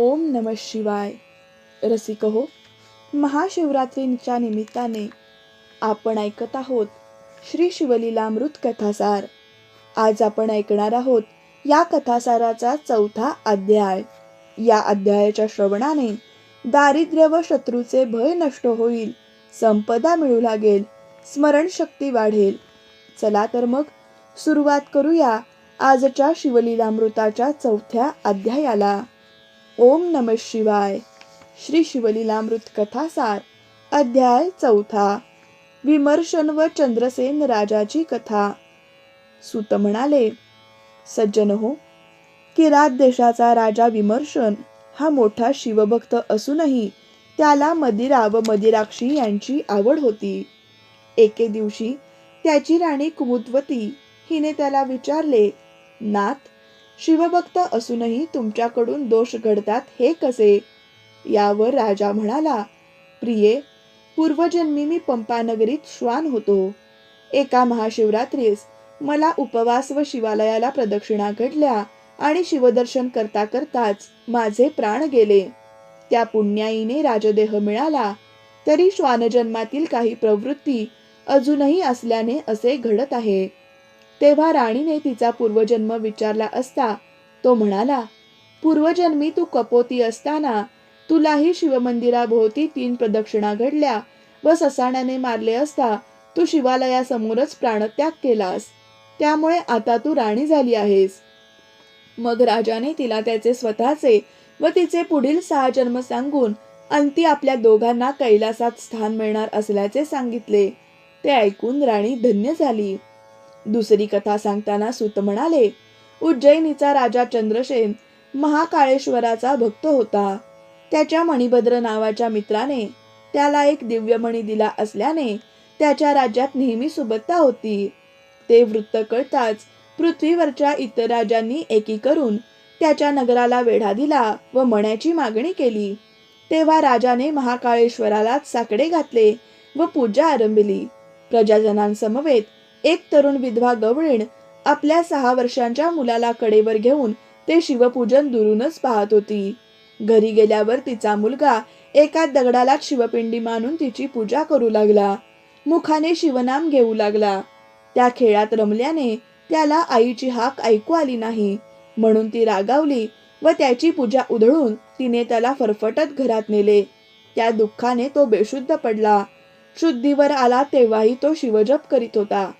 ओम नम शिवाय. रसिक हो महाशिवरात्रीच्या निमित्ताने आपण ऐकत आहोत श्री शिवलीलामृत कथासार. आज आपण ऐकणार आहोत या कथासाराचा चौथा अध्याय. या अध्यायाच्या श्रवणाने दारिद्र्य व शत्रूचे भय नष्ट होईल संपदा मिळू लागेल स्मरणशक्ती वाढेल. चला तर मग सुरुवात करूया आजच्या शिवलीलामृताच्या चौथ्या अध्यायाला. ओम नम शिवाय. श्री शिवलीलामृत कथासार अध्याय चौथा. विमर्शन व चंद्रसेन राजाची कथा. सुत म्हणाले सज्जन हो किरात देशाचा राजा विमर्शन हा मोठा शिवभक्त असूनही त्याला मदिरा व मदिराक्षी यांची आवड होती. एके दिवशी त्याची राणी कुमुद्वती हिने त्याला विचारले नाथ शिवभक्त असूनही तुमच्याकडून दोष घडतात हे कसे? यावर राजा म्हणाला प्रिये पूर्वजन्मी मी पंपानगरीत श्वान होतो. एका महाशिवरात्रीस मला उपवास व शिवालयाला प्रदक्षिणा घडल्या आणि शिवदर्शन करता करताच माझे प्राण गेले. त्या पुण्याईने राजदेह मिळाला तरी श्वानजन्मातील काही प्रवृत्ती अजूनही असल्याने असे घडत आहे. तेव्हा राणीने तिचा पूर्वजन्म विचारला असता तो म्हणाला पूर्वजन्मी तू कपोती असताना तुलाही शिवमंदिराभोवती तीन प्रदक्षिणा घडल्या व ससाण्याने मारले असता तू शिवालयासमोरच प्राणत्याग केलास. त्यामुळे आता तू राणी झाली आहेस. मग राजाने तिला त्याचे स्वतःचे व तिचे पुढील सहा जन्म सांगून अंती आपल्या दोघांना कैलासात स्थान मिळणार असल्याचे सांगितले. ते ऐकून राणी धन्य झाली. दुसरी कथा सांगताना सुत म्हणाले उज्जैनीचा राजा चंद्रसेन महाकाळेश्वराचा भक्त होता. त्याच्या मणिभद्र नावाच्या मित्राने त्याला एक दिव्यमणी दिला असल्याने त्याच्या राज्यात नेहमी सुबत्ता होती. ते वृत्त कळताच पृथ्वीवरच्या इतर राजांनी एकी करून त्याच्या नगराला वेढा दिला व मण्याची मागणी केली. तेव्हा राजाने महाकाळेश्वरालाच साकडे घातले व पूजा आरंभिली. प्रजाजनांसमवेत एक तरुण विधवा गवळीण आपल्या सहा वर्षांच्या मुलाला कडेवर घेऊन ते शिवपूजन दुरूनच पाहत होती. घरी गेल्यावर तिचा मुलगा एका दगडाला शिवपिंडी मानून तिची पूजा करू लागला. मुखाने शिवनाम घेऊ लागला. त्या खेळात रमल्याने त्याला आईची हाक ऐकू आली नाही. म्हणून ती रागावली व त्याची पूजा उधळून तिने त्याला फरफटत घरात नेले. त्या दुःखाने तो बेशुद्ध पडला. शुद्धीवर आला तेव्हाही तो शिवजप करीत होता.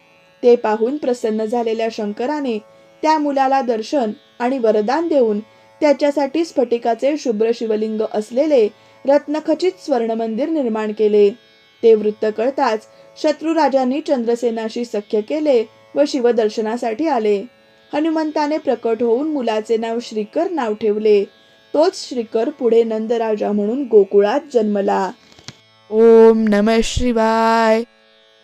ते पाहून प्रसन्न झालेल्या शंकराने त्या मुलाला दर्शन आणि वरदान देऊन त्याच्यासाठी स्फटिकाचे शुभ्र शिवलिंग असलेले रत्नखचित स्वर्ण मंदिर निर्माण केले. ते वृत्त कळताच शत्रुराजांनी चंद्रसेनाशी सख्य केले व शिवदर्शनासाठी आले. हनुमंताने प्रकट होऊन मुलाचे नाव श्रीकर नाव ठेवले. तोच श्रीकर पुढे नंदराजा म्हणून गोकुळात जन्मला. ओम नम शिवाय.